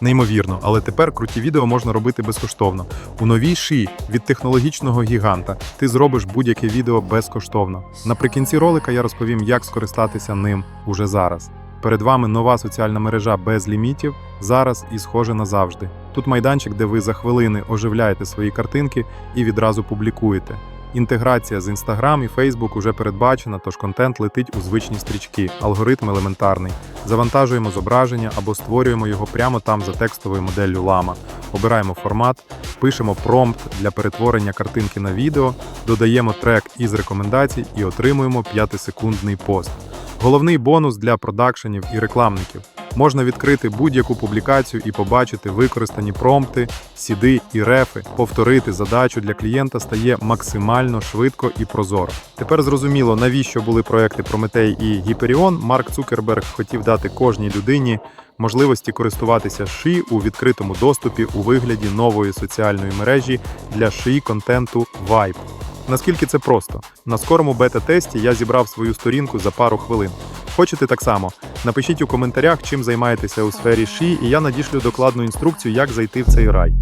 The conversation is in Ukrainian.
Неймовірно, але тепер круті відео можна робити безкоштовно. У новій ші від технологічного гіганта ти зробиш будь-яке відео безкоштовно. Наприкінці ролика я розповім, як скористатися ним уже зараз. Перед вами нова соціальна мережа без лімітів, зараз і схоже назавжди. Тут майданчик, де ви за хвилини оживляєте свої картинки і відразу публікуєте. Інтеграція з Instagram і Facebook уже передбачена, тож контент летить у звичні стрічки, алгоритм елементарний. Завантажуємо зображення або створюємо його прямо там за текстовою моделлю Lama. Обираємо формат, пишемо промпт для перетворення картинки на відео, додаємо трек із рекомендацій і отримуємо 5-секундний пост. Головний бонус для продакшенів і рекламників. Можна відкрити будь-яку публікацію і побачити використані промпти, сіди і рефи. Повторити задачу для клієнта стає максимально швидко і прозоро. Тепер зрозуміло, навіщо були проекти Прометей і Гіперіон. Марк Цукерберг хотів дати кожній людині можливості користуватися ши у відкритому доступі у вигляді нової соціальної мережі для ши контенту Vibe. Наскільки це просто? На скорому бета-тесті я зібрав свою сторінку за пару хвилин. Хочете так само? Напишіть у коментарях, чим займаєтеся у сфері ші, і я надішлю докладну інструкцію, як зайти в цей рай.